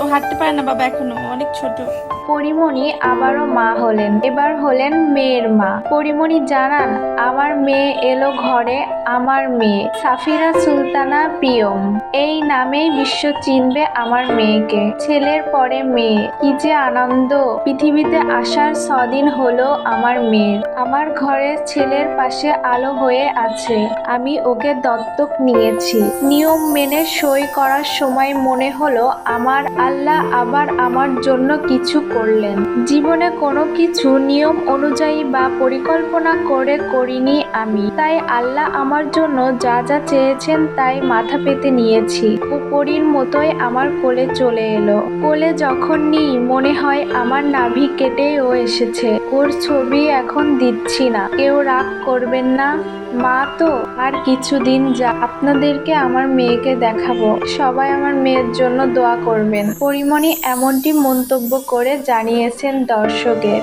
ও হাঁটতে পারে না বাবা এখনও অনেক ছোট। পরিমণি আবারও মা হলেন। এবার হলেন মেয়ের মা। পরিমণি জানান, আমার মেয়ে এলো ঘরে, আমার মেয়ে। সাফিরা সুলতানা প্রিয়ম এই নামেই বিশ্ব চিনবে আমার মেয়েকে। ছেলের পরে মেয়ে। কি যে আনন্দ। পৃথিবীতে আসার ছদিন হলো আমার মেয়ের। আমার ঘরে ছেলের পাশে আলো হয়ে আছে। আমি ওকে দত্তক নিয়েছি। নিয়ম মেনে সই করার সময় মনে হলো, আমার আল্লাহ আবার আমার জন্য কিছু করলেন। জীবনে কোনো কিছু নিয়ম অনুযায়ী বা পরিকল্পনা করে করিনি আমি। তাই আল্লাহ আমার জন্য যা যা চেয়েছেন তাই মাথা পেতে নিয়েছি। ও পরীর মতোই আমার কোলে চলে এলো। কোলে যখন নিই, মনে হয় আমার নাভি কেটেই ও এসেছে। ওর ছবি এখন দিচ্ছি না। কেউ রাগ করবেন না। মা তো, আর কিছুদিন যা, আপনাদেরকে আমার মেয়েকে দেখাবো। সবাই আমার মেয়ের জন্য দোয়া করবেন। পরিমণি এমনটি মন্তব্য করে জানিয়েছেন দর্শকের।